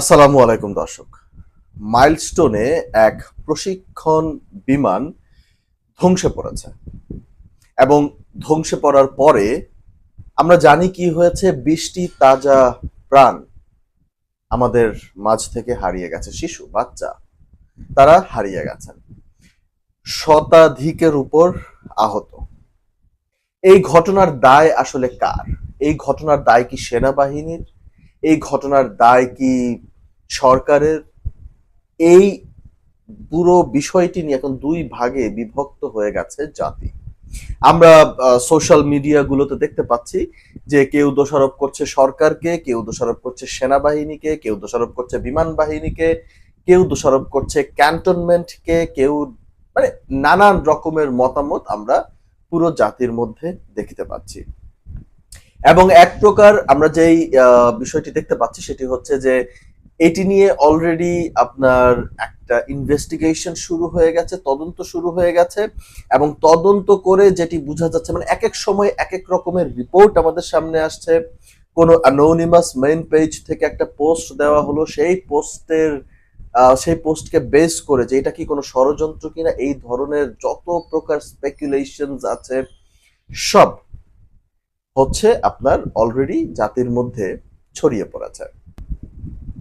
আসসালামু আলাইকুম, দর্শক। মাইলস্টোনে এক প্রশিক্ষণ বিমান ধ্বংসে পড়েছে এবং ধ্বংসে পড়ার পরে আমরা জানি কি হয়েছে, বৃষ্টি তাজা প্রাণ আমাদের মাঝ থেকে হারিয়ে গেছে, শিশু, বাচ্চা, তারা হারিয়ে গেছেন। শতাধিকের উপর আহত। এই ঘটনার দায় আসলে কার? এই ঘটনার দায় কি সেনাবাহিনীর এই ঘটনার দায় কি সরকারের? এই পুরো বিষয়টি নিয়ে এখন দুই ভাগে বিভক্ত হয়ে গেছে জাতি। আমরা সোশ্যাল মিডিয়াগুলোতে দেখতে পাচ্ছি যে কেউ দোষারোপ করছে সরকারকে, কেউ দোষারোপ করছে সেনাবাহিনীকে, কেউ দোষারোপ করছে বিমান বাহিনীকে, কেউ দোষারোপ করছে ক্যান্টনমেন্টকে কেউ মানে নানান রকমের মতামত আমরা পুরো জাতির মধ্যে দেখতে পাচ্ছি। এবং এক প্রকার আমরা যেই বিষয়টি দেখতে পাচ্ছি সেটি হচ্ছে যে এটি নিয়ে অলরেডি আপনার একটা ইনভেস্টিগেশন শুরু হয়ে গেছে, তদন্ত শুরু হয়ে গেছে এবং তদন্ত করে যেটি বোঝা যাচ্ছে মানে এক এক সময় এক এক রকমের রিপোর্ট আমাদের সামনে আসছে। কোনো অ্যানোনিমাস মেইন পেজ থেকে একটা পোস্ট দেওয়া হলো, সেই পোস্টের সেই পোস্টকে বেস করে যে এটা কি কোনো ষড়যন্ত্র কিনা, এই ধরনের যত প্রকার স্পেকুলেশনস আছে, সব হচ্ছে আপনার অলরেডি জাতির মধ্যে ছড়িয়ে পড়েছে।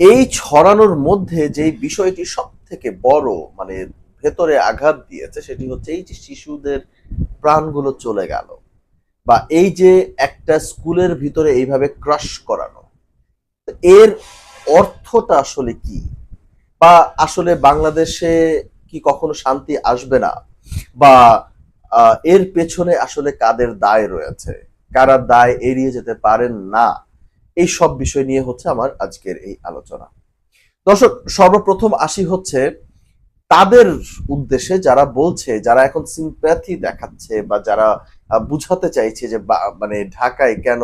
এই ছড়ানোর মধ্যে যে বিষয়টি সব থেকে বড় মানে ভেতরে আঘাত দিয়েছে, সেটি হচ্ছে এই যে শিশুদের প্রাণগুলো চলে গেল বা এই যে একটা স্কুলের ভিতরে এইভাবে ক্রাশ করানো এর অর্থটা আসলে কি? বা আসলে বাংলাদেশে কি কখনো শান্তি আসবে না? বা এর পেছনে আসলে কাদের দায় রয়েছে? কারা দায় এড়িয়ে যেতে পারেন না, এই সব বিষয় নিয়ে হচ্ছে আমার আজকের এই আলোচনা। দর্শক, সর্বপ্রথম আসি হচ্ছে তাদের উদ্দেশ্যে যারা বলছে, যারা এখন সিম্প্যাথি দেখাচ্ছে বা যারা বুঝাতে চাইছে যে মানে ঢাকায় কেন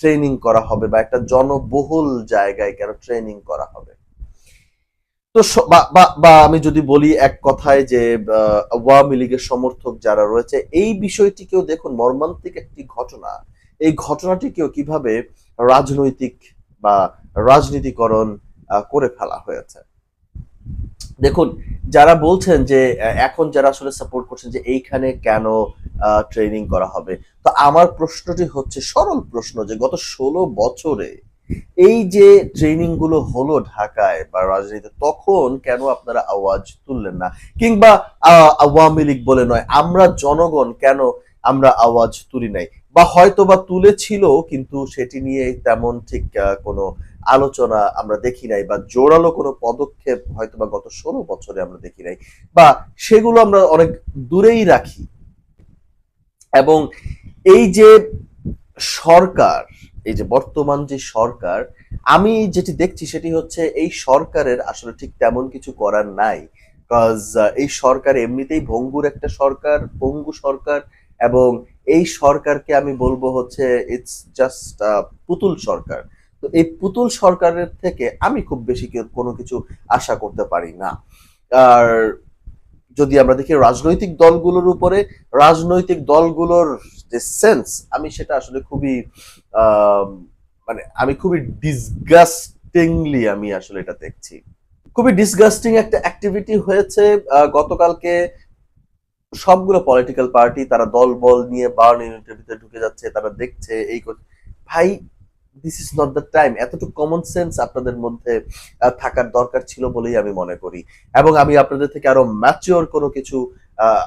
ট্রেনিং করা হবে বা একটা জনবহুল জায়গায় কেন ট্রেনিং করা হবে। তো বা- আমি যদি বলি এক কথায় যে আওয়ামী লীগের সমর্থক যারা রয়েছে, এই বিষয়টিকেও দেখুন, মর্মান্তিক একটি ঘটনা। এই ঘটনাটিকেও কীভাবে রাজনৈতিক বা রাজনীতিকরণ করে ফেলা হয়েছে। দেখুন, যারা বলছেন যে এখন যারা আসলে সাপোর্ট করছেন যে, এইখানে কেন ট্রেনিং করা হবে, তো আমার প্রশ্নটি হচ্ছে, সরল প্রশ্ন যে, গত ষোলো বছরে এই যে ট্রেনিংগুলো হলো ঢাকায় বা রাজনীতিতে তখন কেন আপনারা আওয়াজ তুললেন না? কিংবা আওয়ামী লীগ বলে নয়, আমরা জনগণ কেন আমরা আওয়াজ তুলি নাই? বা হয়তো বা তুলেছিল কিন্তু সেটি নিয়ে তেমন ঠিক কোনো আলোচনা আমরা দেখি নাই, বা জোরালো কোনো পদক্ষেপ হয়তো বা গত ষোলো বছরে আমরা দেখি নাই, বা সেগুলো আমরা অনেক দূরেই রাখি। এবং এই যে সরকার এই যে বর্তমান যে সরকার, আমি যেটি দেখছি সেটি হচ্ছে এই সরকারের আসলে ঠিক তেমন কিছু করার নাই। কজ এই সরকার এমনিতেই ভঙ্গুর একটা সরকার, পঙ্গু সরকার এবং এই সরকারকে আমি বলব হচ্ছে ইটস জাস্ট পুতুল সরকার। তো এই পুতুল সরকারের থেকে আমি খুব বেশি কোনো কিছু আশা করতে পারি না। আর যদি আমরা দেখি রাজনৈতিক দলগুলোর উপরে, রাজনৈতিক দলগুলোর যে সেন্স আমি সেটা আসলে খুবই মানে আমি খুবই ডিসগাস্টিংলি আমি আসলে এটা দেখছি খুবই ডিসগাস্টিং একটা অ্যাক্টিভিটি হয়েছে গতকালকে সবগুলো পলিটিক্যাল পার্টি তারা দল বল নিয়ে বার্ন ইউনিটের ভিতরে ঢুকে যাচ্ছে, তারা দেখছে, এই। ভাই this is not the time এতটুকু কমন সেন্স আপনাদের মধ্যে থাকার দরকার ছিল বলেই আমি মনে করি। এবং আমি আপনাদের থেকে আরও ম্যাচিওর কোনো কিছু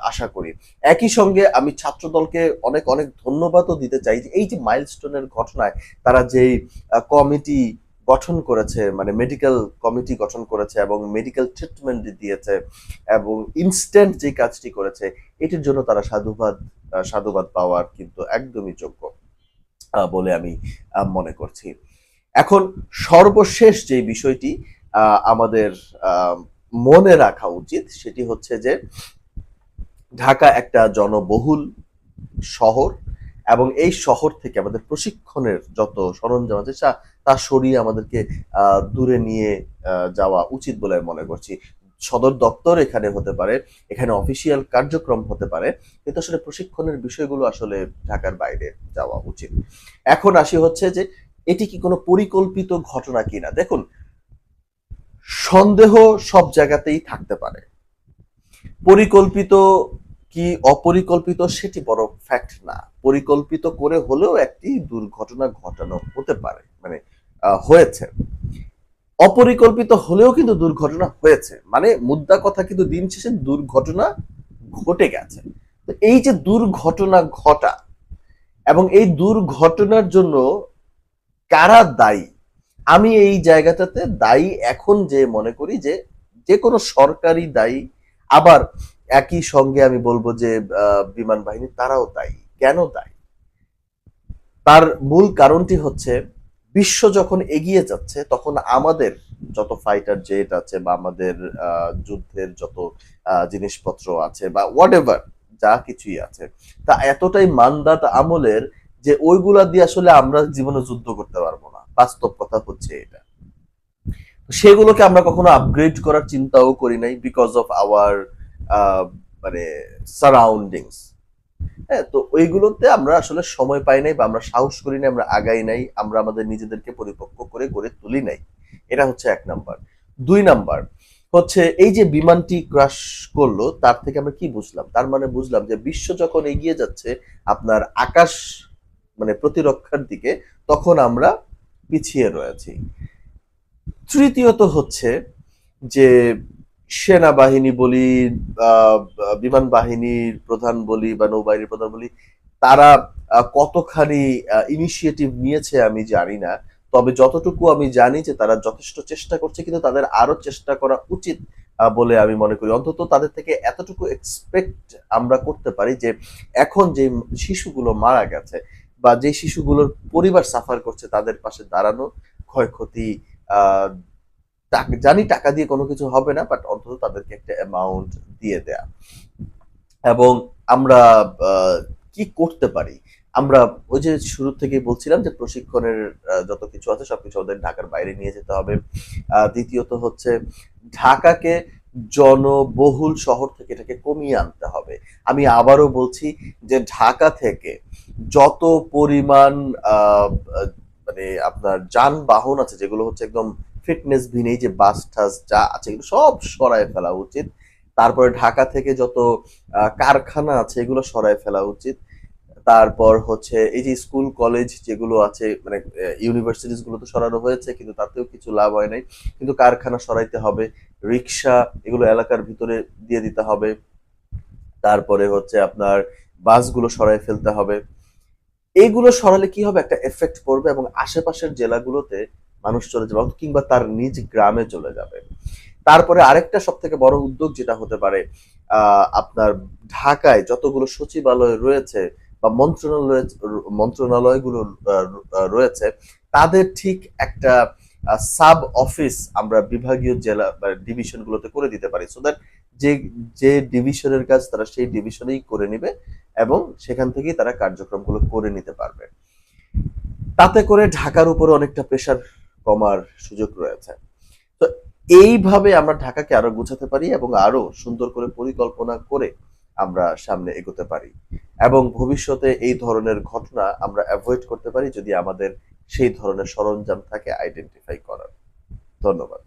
আশা করি। একই সঙ্গে আমি ছাত্র দলকে অনেক অনেক ধন্যবাদও দিতে চাই যে এই যে মাইলস্টোনের ঘটনায় তারা যেই কমিটি গঠন করেছে মানে মেডিকেল কমিটি গঠন করেছে এবং মেডিকেল ট্রিটমেন্ট দিয়েছে এবং ইনস্ট্যান্ট যে কাজটি করেছে, এটির জন্য তারা সাধুবাদ সাধুবাদ পাওয়ার কিন্তু একদমই যোগ্য। বলে আমি মনে করছি। এখন সর্বশেষ যে বিষয়টি আমাদের মনে রাখা উচিত সেটি হচ্ছে যে, ঢাকা একটা জনবহুল শহর এবং এই শহর থেকে আমাদের প্রশিক্ষণের যত সরঞ্জাম আছে তা- সরিয়ে আমাদেরকে দূরে নিয়ে যাওয়া উচিত বলে মনে করছি। সদর দপ্তর এখানে হতে পারে, এখানে অফিসিয়াল কার্যক্রম হতে পারে, কিন্তু আসলে প্রশিক্ষণের বিষয়গুলো আসলে ঢাকার বাইরে যাওয়া উচিত। এখন আসি হচ্ছে যে, এটি কি কোনো পরিকল্পিত ঘটনা কিনা? দেখুন, সন্দেহ সব জায়গাতেই থাকতে পারে। পরিকল্পিত কি অপরিকল্পিত সেটি বড় ফ্যাক্ট না। পরিকল্পিত করে হলেও একটি দুর্ঘটনা ঘটানো হতে পারে মানে হয়েছে। অপরিকল্পিত হলেও কিন্তু দুর্ঘটনা হয়েছে। মানে মুদ্রা কথা কিন্তু দিন শেষে দুর্ঘটনা ঘটে গেছে। এই যে দুর্ঘটনা ঘটা এবং এই দুর্ঘটনার জন্য কারা দায়ী? আমি এই জায়গাটাতে দায়ী এখন যে মনে করি যে যে কোনো সরকারি দায়ী। আবার একই সঙ্গে আমি বলব যে বিমান বাহিনী তারাও দায়ী। কেন দায়ী? তার মূল কারণটি হচ্ছে বিশ্ব যখন এগিয়ে যাচ্ছে, তখন আমাদের যত ফাইটার জেট আছে বা আমাদের যুদ্ধের যত জিনিসপত্র আছে বা হোয়াট এভার যা কিছুই আছে, তা এতটাই মানদাত আমলের যে ওইগুলা দিয়ে আসলে আমরা জীবনে যুদ্ধ করতে পারব না। বাস্তব কথা হচ্ছে এটা। সেগুলোকে আমরা কখনো আপগ্রেড করার চিন্তাও করি নাই বিকজ অফ আওয়ার মানে সারাউন্ডিংস হ্যাঁ তো ওইগুলোতে আমরা আসলে সময় পাই নাই বা আমরা সাহস করি নাই, আমরা আগাই নাই, আমরা আমাদের নিজেদেরকে পরিপক্ক করে গড়ে তুলি নাই। এটা হচ্ছে এক নাম্বার। দুই নাম্বার হচ্ছে এই যে বিমানটি ক্রাশ করল, তার থেকে আমরা কি বুঝলাম? তার মানে বুঝলাম যে বিশ্ব যখন এগিয়ে যাচ্ছে আপনার আকাশ মানে প্রতিরক্ষার দিকে, তখন আমরা পিছিয়ে রয়েছি। তৃতীয়ত হচ্ছে যে সেনাবাহিনী বলি বিমান বাহিনীর প্রধান বলি বা নৌবাহিনীর প্রধান বলি, তারা কতখানি ইনিশিয়েটিভ নিয়েছে আমি জানি না। তবে যতটুকু আমি জানি যে তারা যথেষ্ট চেষ্টা করছে, কিন্তু তাদের আরও চেষ্টা করা উচিত বলে আমি মনে করি। অন্তত তাদের থেকে এতটুকু এক্সপেক্ট আমরা করতে পারি যে এখন যে শিশুগুলো মারা গেছে বা যে শিশুগুলোর পরিবার সাফার করছে, তাদের পাশে দাঁড়ানো ক্ষয়ক্ষতি জানি টাকা দিয়ে কোনো কিছু হবে না বাট অন্তত তাদেরকে একটা অ্যামাউন্ট দিয়ে দেয়া। এবং আমরা কি করতে পারি? আমরা ওই যে শুরু থেকেই বলছিলাম যে প্রশিক্ষণের যত কিছু আছে সবকিছু আমাদের ঢাকার বাইরে নিয়ে যেতে হবে। দ্বিতীয়ত হচ্ছে ঢাকাকে জনবহুল শহর থেকে এটাকে কমিয়ে আনতে হবে। আমি আবারও বলছি যে ঢাকা থেকে যত পরিমাণ মানে আপনার যানবাহন আছে, যেগুলো হচ্ছে একদম ফিটনেস ভিন এই যে বাস টাস যা আছে, এগুলো সব সরায় ফেলা উচিত। তারপরে ঢাকা থেকে যত কারখানা আছে, এগুলো সরায় ফেলা উচিত। তারপর হচ্ছে, এই যে স্কুল কলেজ যেগুলো আছে মানে ইউনিভার্সিটিসগুলো তো সরানো হয়েছে, কিন্তু তাতেও কিছু লাভ হয় নাই। কিন্তু কারখানা সরাইতে হবে, রিক্সা, এগুলো এলাকার ভিতরে দিয়ে দিতে হবে। তারপরে হচ্ছে আপনার বাসগুলো সরাই ফেলতে হবে। এইগুলো সরালে কি হবে? একটা এফেক্ট পড়বে এবং আশেপাশের জেলাগুলোতে মানুষ চলে যাবে কিংবা তার নিজ গ্রামে চলে যাবে। তারপরে আরেকটা সব থেকে বড় উদ্যোগ যেটা হতে পারে আপনার ঢাকায় যতগুলো সচিবালয় রয়েছে বা মন্ত্রণালয়, মন্ত্রণালয়গুলো রয়েছে, তাদের ঠিক একটা সাব অফিস আমরা বিভাগীয় জেলা ডিভিশনগুলোতে করে দিতে পারি। সো দ্যাট যে যে ডিভিশনের কাজ তারা সেই ডিভিশনেই করে নিবে এবং সেখান থেকেই তারা কার্যক্রমগুলো করে নিতে পারবে। তাতে করে ঢাকার উপরে অনেকটা প্রেশার কমার সুযোগ রয়েছে। তো এইভাবে আমরা ঢাকাকে আরও গুছাতে পারি এবং আরও সুন্দর করে পরিকল্পনা করে আমরা সামনে এগোতে পারি এবং ভবিষ্যতে এই ধরনের ঘটনা আমরা অ্যাভয়েড করতে পারি যদি আমাদের সেই ধরনের সরঞ্জাম থাকে আইডেন্টিফাই করার। ধন্যবাদ।